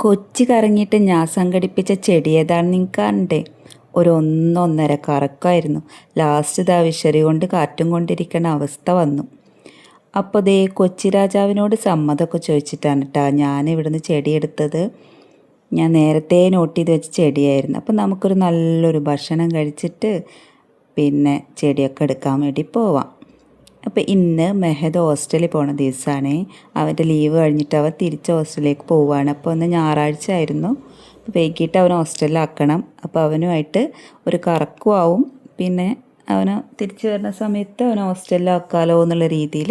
കൊച്ചി കറങ്ങിയിട്ട് ഞാൻ സംഘടിപ്പിച്ച ചെടി ഏതാണ് നിങ്ങൾക്ക് കണ്ടേ ഒരു ഒന്നൊന്നര കറക്കായിരുന്നു. ലാസ്റ്റ് ഇതാ വിശറി കൊണ്ട് കാറ്റും കൊണ്ടിരിക്കുന്ന അവസ്ഥ വന്നു. അപ്പോൾ ദേ കൊച്ചി രാജാവിനോട് സമ്മതമൊക്കെ ചോദിച്ചിട്ടാണ് കേട്ടോ ഞാൻ ഇവിടുന്ന് ചെടി എടുത്തത്. ഞാൻ നേരത്തെ നോട്ട് ചെയ്ത് വെച്ച ചെടിയായിരുന്നു. അപ്പോൾ നമുക്കൊരു നല്ലൊരു ഭക്ഷണം കഴിച്ചിട്ട് പിന്നെ ചെടിയൊക്കെ എടുക്കാൻ വേണ്ടി പോവാം. അപ്പോൾ ഇന്ന് മെഹദ് ഹോസ്റ്റലിൽ പോണ ദിവസമാണ് അവന്റെ ലീവ് കഴിഞ്ഞിട്ട് അവൻ തിരിച്ച് ഹോസ്റ്റലിലേക്ക് പോവുകയാണ് അപ്പോൾ ഒന്ന് ഞായറാഴ്ച ആയിരുന്നു. അപ്പോൾ വൈകിട്ട് അവൻ ഹോസ്റ്റലിലാക്കണം അപ്പോൾ അവനുമായിട്ട് ഒരു കറക്കും ആവും. പിന്നെ അവന് തിരിച്ചു വരുന്ന സമയത്ത് അവനെ ഹോസ്റ്റലിലാക്കാലോ എന്നുള്ള രീതിയിൽ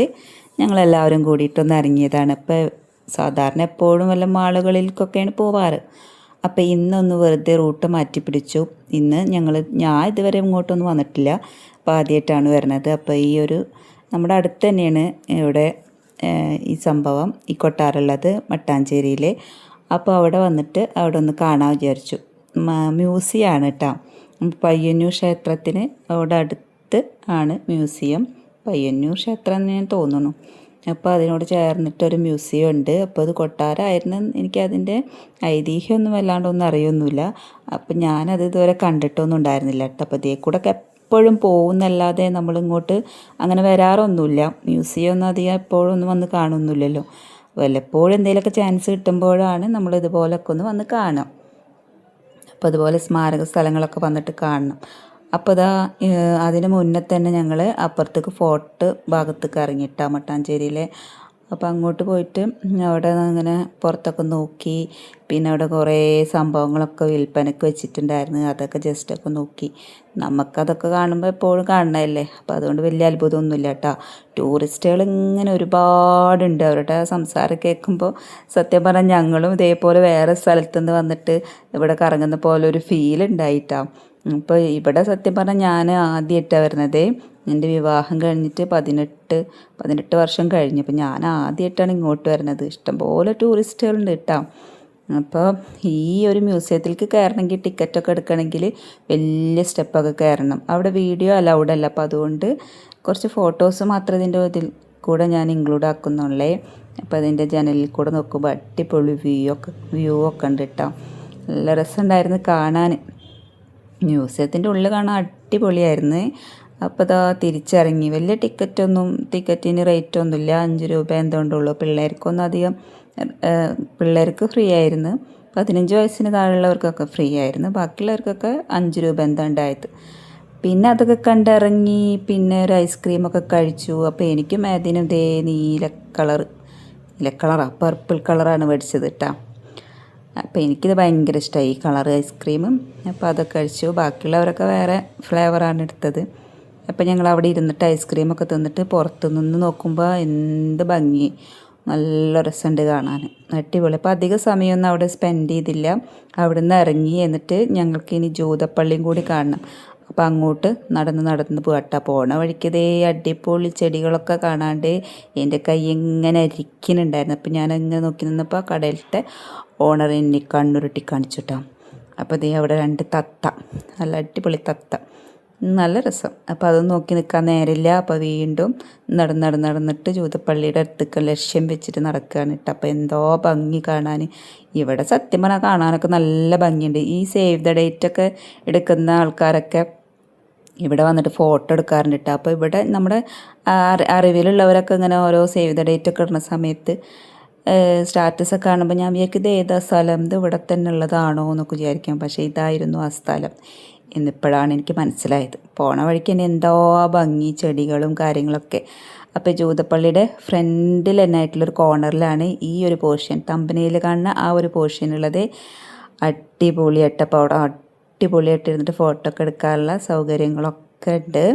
ഞങ്ങളെല്ലാവരും കൂടിയിട്ടൊന്ന് ഇറങ്ങിയതാണ്. അപ്പോൾ സാധാരണ എപ്പോഴും വല്ല മാളുകളിലേക്കൊക്കെയാണ് പോവാറ്. അപ്പോൾ ഇന്നൊന്ന് വെറുതെ റൂട്ട് മാറ്റി പിടിച്ചു. ഇന്ന് ഞങ്ങൾ ഞാൻ ഇതുവരെ ഇങ്ങോട്ടൊന്നും വന്നിട്ടില്ല. അപ്പോൾ ആദ്യമായിട്ടാണ് വരുന്നത്. അപ്പോൾ ഈ ഒരു നമ്മുടെ അടുത്ത് തന്നെയാണ് ഇവിടെ ഈ സംഭവം. ഈ കൊട്ടാറുള്ളത് മട്ടാഞ്ചേരിയിൽ അപ്പോൾ അവിടെ വന്നിട്ട് അവിടെ ഒന്ന് കാണാൻ വിചാരിച്ചു. മ്യൂസിയമാണ് കേട്ടോ പയ്യന്നൂർ ക്ഷേത്രത്തിന് അവിടെ അടുത്ത് ആണ് മ്യൂസിയം. പയ്യന്നൂർ ക്ഷേത്രം എന്ന് ഞാൻ തോന്നുന്നു. അപ്പോൾ അതിനോട് ചേർന്നിട്ടൊരു മ്യൂസിയം ഉണ്ട്. അപ്പോൾ അത് കൊട്ടാരമായിരുന്നു എനിക്കതിന്റെ ഐതിഹ്യമൊന്നും വല്ലാണ്ടൊന്നും അറിയൊന്നുമില്ല. അപ്പോൾ ഞാനത് ഇതുവരെ കണ്ടിട്ടൊന്നും ഉണ്ടായിരുന്നില്ല കേട്ടോ അപ്പോൾ ഇതേ കൂടെ എപ്പോഴും പോകുന്നല്ലാതെ നമ്മളിങ്ങോട്ട് അങ്ങനെ വരാറൊന്നുമില്ല. മ്യൂസിയം ഒന്നും അധികം എപ്പോഴും ഒന്നും വന്ന് കാണുന്നില്ലല്ലോ. വല്ലപ്പോഴും എന്തെങ്കിലുമൊക്കെ ചാൻസ് കിട്ടുമ്പോഴാണ് നമ്മൾ ഇതുപോലൊക്കെ ഒന്ന് വന്ന് കാണാം. അപ്പോൾ അതുപോലെ സ്മാരക സ്ഥലങ്ങളൊക്കെ വന്നിട്ട് കാണണം. അപ്പോൾ ഇതാ അതിന് മുന്നേ തന്നെ ഞങ്ങൾ അപ്പുറത്തേക്ക് ഫോർട്ട് ഭാഗത്തേക്ക് ഇറങ്ങിയിട്ടാണ് മട്ടാഞ്ചേരിയിലെ അപ്പോൾ അങ്ങോട്ട് പോയിട്ട് അവിടെ അങ്ങനെ പുറത്തൊക്കെ നോക്കി. പിന്നെ അവിടെ കുറേ സംഭവങ്ങളൊക്കെ വിൽപ്പനയ്ക്ക് വെച്ചിട്ടുണ്ടായിരുന്നു. അതൊക്കെ ജസ്റ്റൊക്കെ നോക്കി. നമുക്കതൊക്കെ കാണുമ്പോൾ എപ്പോഴും കാണണമല്ലേ അപ്പോൾ അതുകൊണ്ട് വലിയ അത്ഭുതമൊന്നുമില്ല കേട്ടോ ടൂറിസ്റ്റുകൾ ഇങ്ങനെ ഒരുപാടുണ്ട്. അവരുടെ സംസാരം കേൾക്കുമ്പോൾ സത്യം പറഞ്ഞാൽ ഞങ്ങളും ഇതേപോലെ വേറെ സ്ഥലത്തുനിന്ന് വന്നിട്ട് ഇവിടെ കറങ്ങുന്ന പോലെ ഒരു ഫീൽ ഉണ്ടായിട്ടാണ് ഇപ്പോൾ ഇവിടെ സത്യം പറഞ്ഞാൽ ഞാൻ ആദ്യമായിട്ടാണ് വരുന്നത്. എന്റെ വിവാഹം കഴിഞ്ഞിട്ട് പതിനെട്ട് പതിനെട്ട് വർഷം കഴിഞ്ഞു. അപ്പോൾ ഞാൻ ആദ്യമായിട്ടാണ് ഇങ്ങോട്ട് വരുന്നത്. ഇഷ്ടംപോലെ ടൂറിസ്റ്റുകളുണ്ട് കേട്ടോ. അപ്പോൾ ഈ ഒരു മ്യൂസിയത്തിലേക്ക് കയറണമെങ്കിൽ ടിക്കറ്റൊക്കെ എടുക്കണമെങ്കിൽ വലിയ സ്റ്റെപ്പൊക്കെ കയറണം. അവിടെ വീഡിയോ അലൗഡ് അല്ല. അപ്പോൾ അതുകൊണ്ട് കുറച്ച് ഫോട്ടോസ് മാത്രം ഇതിന്റെ ഇതിൽ കൂടെ ഞാൻ ഇൻക്ലൂഡ് ആക്കുന്നുള്ളേ. അപ്പോൾ അതിന്റെ ജനലിൽ കൂടെ നോക്കുമ്പോൾ അടിപൊളി വ്യൂ ഒക്കെ വ്യൂ ഒക്കെ ഉണ്ട് കേട്ടോ. നല്ല രസമുണ്ടായിരുന്നു കാണാൻ. മ്യൂസിയത്തിന്റെ ഉള്ളിൽ കാണാൻ അടിപൊളിയായിരുന്നു. അപ്പോൾ ഇതാ തിരിച്ചിറങ്ങി. വലിയ ടിക്കറ്റൊന്നും ടിക്കറ്റിന് റേറ്റ് ഒന്നുമില്ല അഞ്ച് രൂപ എന്തുകൊണ്ടുള്ളൂ പിള്ളേർക്കൊന്നും അധികം പിള്ളേർക്ക് ഫ്രീ ആയിരുന്നു. പതിനഞ്ച് വയസ്സിന് താഴെയുള്ളവർക്കൊക്കെ ഫ്രീ ആയിരുന്നു. ബാക്കിയുള്ളവർക്കൊക്കെ അഞ്ച് രൂപ എന്താണ്ടായത്. പിന്നെ അതൊക്കെ കണ്ടിറങ്ങി പിന്നെ ഒരു ഐസ്ക്രീമൊക്കെ കഴിച്ചു. അപ്പോൾ എനിക്കും ഏതിനും ഇതേ നീല കളർ നീല കളറാണ് പർപ്പിൾ കളറാണ് മേടിച്ചത് കേട്ടോ അപ്പോൾ എനിക്കിത് ഭയങ്കര ഇഷ്ടമായി ഈ കളർ ഐസ്ക്രീമും അപ്പോൾ അതൊക്കെ കഴിച്ചു. ബാക്കിയുള്ളവരൊക്കെ വേറെ ഫ്ലേവറാണ് എടുത്തത്. അപ്പോൾ ഞങ്ങൾ അവിടെ ഇരുന്നിട്ട് ഐസ്ക്രീമൊക്കെ തിന്നിട്ട് പുറത്തു നിന്ന് നോക്കുമ്പോൾ എന്ത് ഭംഗി. നല്ല രസമുണ്ട് കാണാൻ. അടിപൊളി. അപ്പോൾ അധിക സമയമൊന്നും അവിടെ സ്പെൻഡ് ചെയ്തില്ല. അവിടെ നിന്ന് ഇറങ്ങി എന്നിട്ട് ഞങ്ങൾക്ക് ഇനി ജൂതപ്പള്ളിയും കൂടി കാണണം. അപ്പോൾ അങ്ങോട്ട് നടന്ന് നടന്ന് പോകട്ട. പോണ വഴിക്ക് ദേ അടിപൊളി ചെടികളൊക്കെ കാണാണ്ട് എന്റെ കൈ ഇങ്ങനെ അരിക്കുന്നുണ്ടായിരുന്നു. അപ്പോൾ ഞാൻ ഇങ്ങനെ നോക്കി നിന്നപ്പോൾ കടയിലത്തെ ഓണർ എന്നെ കണ്ണുരുട്ടി കാണിച്ചുട്ടോ. അപ്പോൾ ദേ അവിടെ രണ്ട് തത്ത. നല്ല അടിപൊളി തത്ത. നല്ല രസം. അപ്പോൾ അതൊന്നും നോക്കി നിൽക്കാൻ നേരമില്ല. അപ്പോൾ വീണ്ടും നടന്ന് നടന്ന് നടന്നിട്ട് ജൂതപ്പള്ളിയുടെ അടുത്തേക്ക് ലക്ഷ്യം വെച്ചിട്ട് നടക്കുകയാണ് കേട്ടോ. അപ്പോൾ എന്തോ ഭംഗി കാണാൻ. ഇവിടെ സത്യം പറഞ്ഞാൽ കാണാനൊക്കെ നല്ല ഭംഗിയുണ്ട്. ഈ സേവ് ദ ഡേറ്റ് ഒക്കെ എടുക്കുന്ന ആൾക്കാരൊക്കെ ഇവിടെ വന്നിട്ട് ഫോട്ടോ എടുക്കാറുണ്ട് കേട്ടോ. അപ്പോൾ ഇവിടെ നമ്മുടെ അറി- അറിവിലുള്ളവരൊക്കെ ഇങ്ങനെ ഓരോ സേവ് ദ ഡേറ്റ് ഒക്കെ ഇടുന്ന സമയത്ത് സ്റ്റാറ്റസ് ഒക്കെ കാണുമ്പോൾ ഞാൻ വിചാരിക്കും ഇത് ഏതാ സ്ഥലം? ഇത് ഇവിടെ തന്നെ ഉള്ളതാണോ എന്നൊക്കെ വിചാരിക്കാം. പക്ഷേ ഇതായിരുന്നു ആ സ്ഥലം. എന്നിപ്പോഴാണ് എനിക്ക് മനസ്സിലായത്. പോണ വഴിക്ക് തന്നെ എന്തോ ഭംഗി ചെടികളും കാര്യങ്ങളൊക്കെ. അപ്പോൾ ജൂതപ്പള്ളിയുടെ ഫ്രണ്ടിൽ തന്നെ ആയിട്ടുള്ളൊരു കോർണറിലാണ് ഈ ഒരു പോർഷൻ. തമ്പനയിൽ കാണുന്ന ആ ഒരു പോർഷൻ ഉള്ളത് അടിപൊളിയായിട്ട് അപ്പോൾ അവിടെ അടിപൊളിയായിട്ട് ഇരുന്നിട്ട് ഫോട്ടോ ഒക്കെ എടുക്കാനുള്ള സൗകര്യങ്ങളൊക്കെ ഉണ്ട്.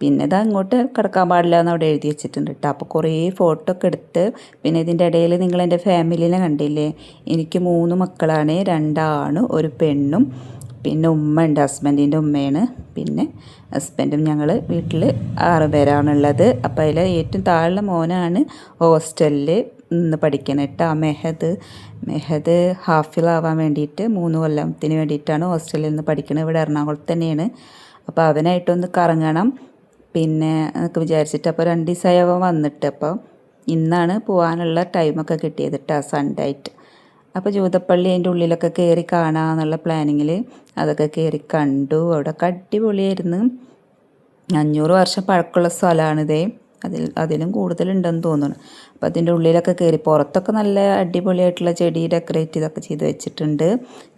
പിന്നെ ഇത് അങ്ങോട്ട് കിടക്കാൻ പാടില്ല എന്ന് അവിടെ എഴുതി വെച്ചിട്ടുണ്ട് കേട്ടോ. അപ്പോൾ കുറേ ഫോട്ടോ ഒക്കെ എടുത്ത് പിന്നെ ഇതിന്റെ ഇടയിൽ നിങ്ങൾ എന്റെ ഫാമിലിനെ കണ്ടില്ലേ? എനിക്ക് മൂന്ന് മക്കളാണ്. രണ്ടാണ് ഒരു പെണ്ണും. പിന്നെ ഉമ്മ ഉണ്ട് ഹസ്ബൻഡിന്റെ ഉമ്മയാണ്. പിന്നെ ഹസ്ബൻഡും ഞങ്ങൾ വീട്ടിൽ ആറ് പേരാണുള്ളത്. അപ്പോൾ അതിൽ ഏറ്റവും താഴെ മോനാണ് ഹോസ്റ്റലിൽ നിന്ന് പഠിക്കുന്നത് കേട്ടോ മെഹദ് മെഹദ് ഹാഫിളാവാൻ വേണ്ടിയിട്ട് മൂന്ന് കൊല്ലത്തിന് വേണ്ടിയിട്ടാണ് ഹോസ്റ്റലിൽ നിന്ന് പഠിക്കുന്നത് ഇവിടെ എറണാകുളത്ത് തന്നെയാണ്. അപ്പോൾ അവനായിട്ടൊന്ന് കറങ്ങണം. പിന്നെ എന്നൊക്കെ വിചാരിച്ചിട്ട് അപ്പോൾ രണ്ട് ദിവസമായി വന്നിട്ട്. അപ്പോൾ ഇന്നാണ് പോകാനുള്ള ടൈമൊക്കെ കിട്ടിയത് കേട്ടോ സൺഡേ ആയിട്ട്. അപ്പോൾ ജൂതപ്പള്ളി അതിന്റെ ഉള്ളിലൊക്കെ കയറി കാണാമെന്നുള്ള പ്ലാനിങ്ങിൽ അതൊക്കെ കയറി കണ്ടു. അവിടെ അടിപൊളിയായിരുന്നു. അഞ്ഞൂറ് വർഷം പഴക്കമുള്ള സ്ഥലമാണിതേ. അതിൽ അതിലും കൂടുതലുണ്ടെന്ന് തോന്നുന്നു. അപ്പോൾ അതിന്റെ ഉള്ളിലൊക്കെ കയറി പുറത്തൊക്കെ നല്ല അടിപൊളിയായിട്ടുള്ള ചെടി ഡെക്കറേറ്റ് ഇതൊക്കെ ചെയ്ത് വെച്ചിട്ടുണ്ട്.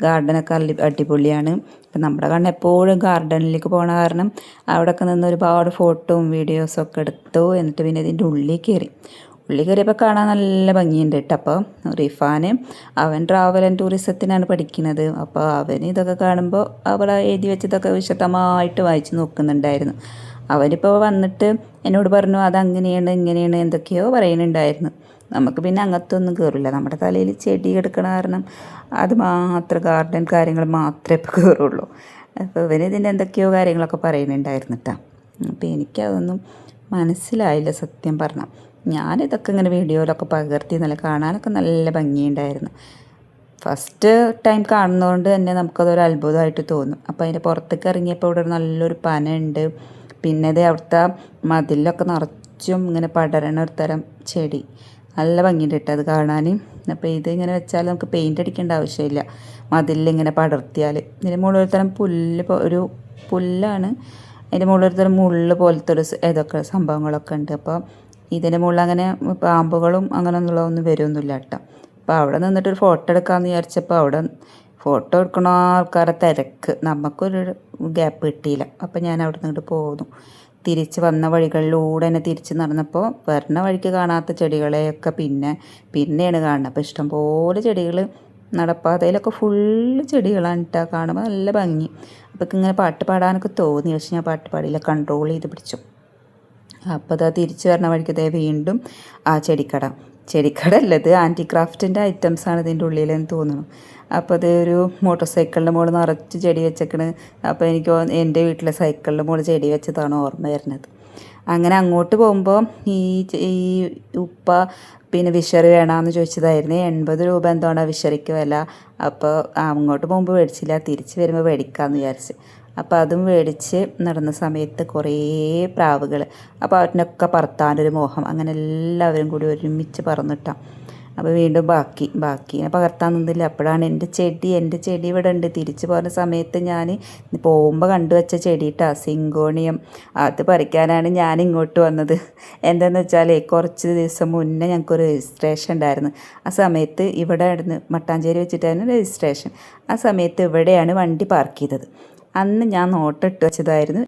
ഗാർഡനൊക്കെ അല്ലി അടിപൊളിയാണ്. അപ്പം നമ്മുടെ കണ്ണ് എപ്പോഴും ഗാർഡനിലേക്ക് പോകണ കാരണം അവിടെയൊക്കെ നിന്ന് ഒരുപാട് ഫോട്ടോയും വീഡിയോസും ഒക്കെ എടുത്തു. എന്നിട്ട് പിന്നെ ഇതിന്റെ ഉള്ളിൽ കയറി ഉള്ളിൽ കയറിയപ്പോൾ കാണാൻ നല്ല ഭംഗിയുണ്ട് കേട്ടോ അപ്പോൾ റിഫാൻ അവൻ ട്രാവൽ ആൻഡ് ടൂറിസത്തിനാണ് പഠിക്കുന്നത്. അപ്പോൾ അവൻ ഇതൊക്കെ കാണുമ്പോൾ അവൾ എഴുതി വെച്ചതൊക്കെ വിശദമായിട്ട് വായിച്ച് നോക്കുന്നുണ്ടായിരുന്നു. അവനിപ്പോൾ വന്നിട്ട് എന്നോട് പറഞ്ഞു അത് അങ്ങനെയാണ് ഇങ്ങനെയാണ് എന്തൊക്കെയോ പറയുന്നുണ്ടായിരുന്നു. നമുക്ക് പിന്നെ അങ്ങനത്തെ ഒന്നും കയറില്ല നമ്മുടെ തലയിൽ ചെടി എടുക്കണ കാരണം അത് മാത്രം ഗാർഡൻ കാര്യങ്ങൾ മാത്രമേ ഇപ്പോൾ കയറുള്ളൂ അപ്പോൾ ഇവന് ഇതിന്റെ എന്തൊക്കെയോ കാര്യങ്ങളൊക്കെ പറയുന്നുണ്ടായിരുന്നു കേട്ടോ അപ്പോൾ എനിക്കതൊന്നും മനസ്സിലായില്ല സത്യം പറഞ്ഞാൽ ഞാനിതൊക്കെ ഇങ്ങനെ വീഡിയോയിലൊക്കെ പകർത്തി നല്ല കാണാനൊക്കെ നല്ല ഭംഗിയുണ്ടായിരുന്നു. ഫസ്റ്റ് ടൈം കാണുന്നതുകൊണ്ട് തന്നെ നമുക്കതൊരു അത്ഭുതമായിട്ട് തോന്നും. അപ്പോൾ അതിന്റെ പുറത്തേക്ക് ഇറങ്ങിയപ്പോൾ ഇവിടെ നല്ലൊരു പനയുണ്ട്. പിന്നെ ഇത് അവിടുത്തെ മതിലൊക്കെ നിറച്ചും ഇങ്ങനെ പടരണ ഒരു തരം ചെടി. നല്ല ഭംഗിയുണ്ട് കേട്ടോ അത് കാണാൻ അപ്പോൾ ഇത് ഇങ്ങനെ വെച്ചാൽ നമുക്ക് പെയിന്റ് അടിക്കേണ്ട ആവശ്യമില്ല. മതിലിങ്ങനെ പടർത്തിയാൽ ഇതിന് മുകളിൽ ഒരു തരം പുല്ല് ഒരു പുല്ലാണ്. അതിന്റെ മുകളിലൊരു മുള്ളു പോലത്തെ ഒരു ഇതൊക്കെ സംഭവങ്ങളൊക്കെ ഉണ്ട്. അപ്പോൾ ഇതിന്റെ മുകളിൽ അങ്ങനെ പാമ്പുകളും അങ്ങനെ ഒന്നും വരുമൊന്നുമില്ല കേട്ടോ. അപ്പോൾ അവിടെ നിന്നിട്ട് ഒരു ഫോട്ടോ എടുക്കാമെന്ന് വിചാരിച്ചപ്പോൾ അവിടെ ഫോട്ടോ എടുക്കണ ആൾക്കാരെ തിരക്ക്. നമുക്കൊരു ഗ്യാപ്പ് കിട്ടിയില്ല. അപ്പോൾ ഞാൻ അവിടെ നിന്നിട്ട് പോന്നു. തിരിച്ച് വന്ന വഴികളിലൂടെ തന്നെ തിരിച്ച് നടന്നപ്പോൾ വരണ വഴിക്ക് കാണാത്ത ചെടികളെയൊക്കെ പിന്നെ പിന്നെയാണ് കാണുന്നത്. അപ്പോൾ ഇഷ്ടംപോലെ ചെടികൾ നടപ്പാതയിലൊക്കെ ഫുള്ള് ചെടികളാണ് കേട്ടോ കാണുമ്പോൾ നല്ല ഭംഗി. അപ്പോൾ ഇങ്ങനെ പാട്ട് പാടാനൊക്കെ തോന്നി. പക്ഷെ ഞാൻ പാട്ട് പാടിയില്ല. കൺട്രോൾ ചെയ്ത് പിടിച്ചു. അപ്പോൾ അതാ തിരിച്ചു വരണ വഴിക്ക് വീണ്ടും ആ ചെടിക്കട. ചെടിക്കട അല്ല ഇത് ആന്റി ക്രാഫ്റ്റിന്റെ ആണ് ഇതിന്റെ ഉള്ളിലെന്ന് തോന്നുന്നു. അപ്പോൾ അത് ഒരു മോട്ടോർ സൈക്കിളിന്റെ മുകളിൽ നിറച്ച് ചെടി വെച്ചേക്കണ്. അപ്പോൾ എനിക്ക് എന്റെ വീട്ടിലെ സൈക്കിളിന്റെ മുകളിൽ ചെടി വെച്ചതാണ് ഓർമ്മ വരുന്നത്. അങ്ങനെ അങ്ങോട്ട് പോകുമ്പോൾ ഈ ഈ ഉപ്പ പിന്നെ വിഷറി വേണമെന്ന് ചോദിച്ചതായിരുന്നു. എൺപത് രൂപ എന്തോണ വിഷറിക്ക് വില. അപ്പോൾ അങ്ങോട്ട് പോകുമ്പോൾ മേടിച്ചില്ല. തിരിച്ച് വരുമ്പോൾ മേടിക്കാമെന്ന് വിചാരിച്ച്. അപ്പോൾ അതും മേടിച്ച് നടന്ന സമയത്ത് കുറേ പ്രാവുകൾ അപ്പോൾ അവരിനൊക്കെ പറത്താനൊരു മോഹം. അങ്ങനെ എല്ലാവരും കൂടി ഒരുമിച്ച് പറന്നിട്ടാം. അപ്പോൾ വീണ്ടും ബാക്കി ബാക്കി. പകർത്താൻ നിന്നില്ല. അപ്പോഴാണ് എന്റെ ചെടി എന്റെ ചെടി ഇവിടെ ഉണ്ട്. തിരിച്ചു പോകുന്ന സമയത്ത് ഞാൻ പോകുമ്പോൾ കണ്ടുവച്ച ചെടി കേട്ടോ സിങ്കോണിയം. അത് പറിക്കാനാണ് ഞാൻ ഇങ്ങോട്ട് വന്നത്. എന്താണെന്ന് വെച്ചാൽ കുറച്ച് ദിവസം മുന്നേ ഞങ്ങൾക്കൊരു രജിസ്ട്രേഷൻ ഉണ്ടായിരുന്നു. ആ സമയത്ത് ഇവിടെ ആയിരുന്നു. മട്ടാഞ്ചേരി വെച്ചിട്ടായിരുന്നു രജിസ്ട്രേഷൻ. ആ സമയത്ത് ഇവിടെയാണ് വണ്ടി പാർക്ക് ചെയ്തത്. അന്ന് ഞാൻ നോട്ടിട്ട് വെച്ചതായിരുന്നു.